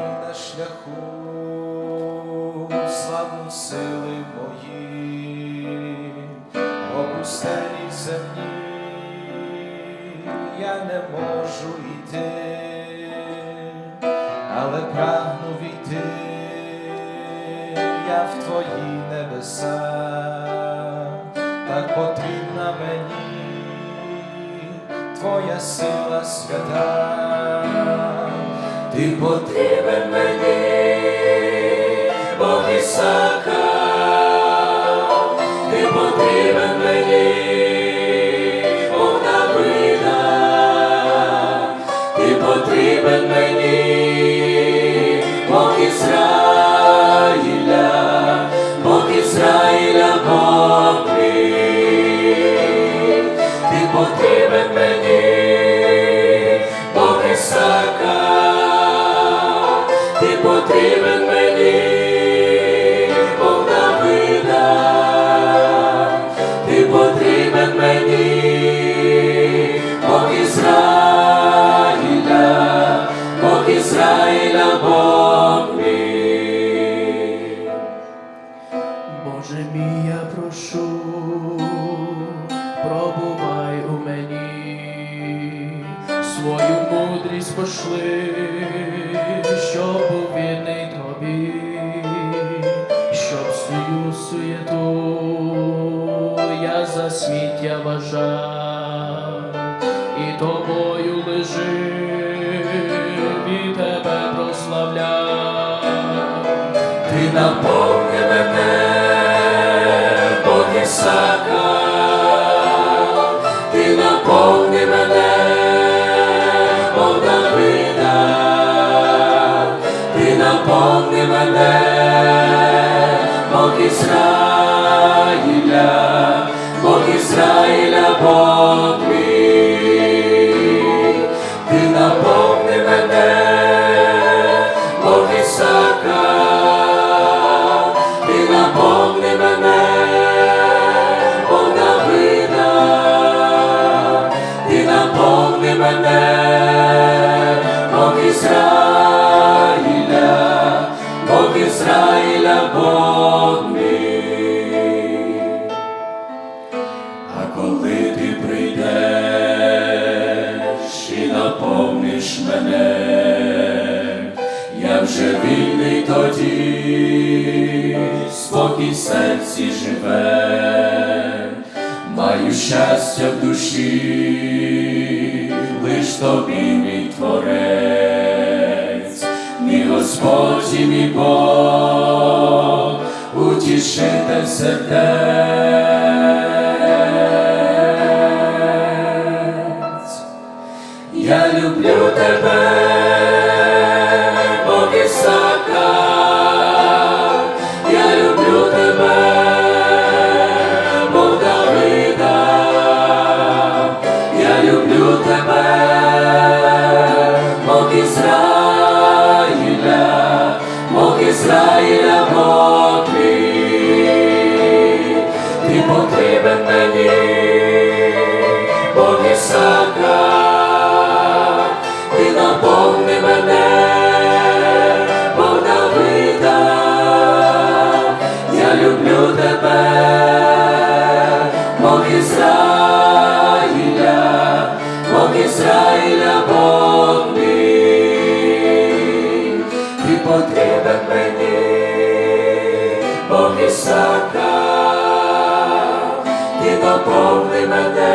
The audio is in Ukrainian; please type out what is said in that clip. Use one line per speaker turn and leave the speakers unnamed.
на шляху, славу сили мої, опустелі земні я не можу йти, але прагну війти, я в твої небеса, так потрібна мені, твоя сила свята ти потрібен мені, Бог Ісака, ти потрібен мені, Бог Давида, ти потрібен мені, Бог Ізраїля,
мудрість пошли, щоб був вірний тобі, щоб свою суєту я за сміття вважав, і тобою лежив, і тебе прославляв.
Ти наповни мене, Бог Ісака, Бог А коли ти прийдеш і наповниш мене, я вже вільний тоді, спокій в серці живе, маю щастя в душі, лиш тобі мій творець, мій Господь і мій Бог, утішитель сердець. Тебе, Бог Ісака, я люблю тебе, Бог Давида, я люблю тебе, Бог Ізраїля, Бог Ізраїля, Бог потрібен мені, Бог Ісака, ти доповни мене,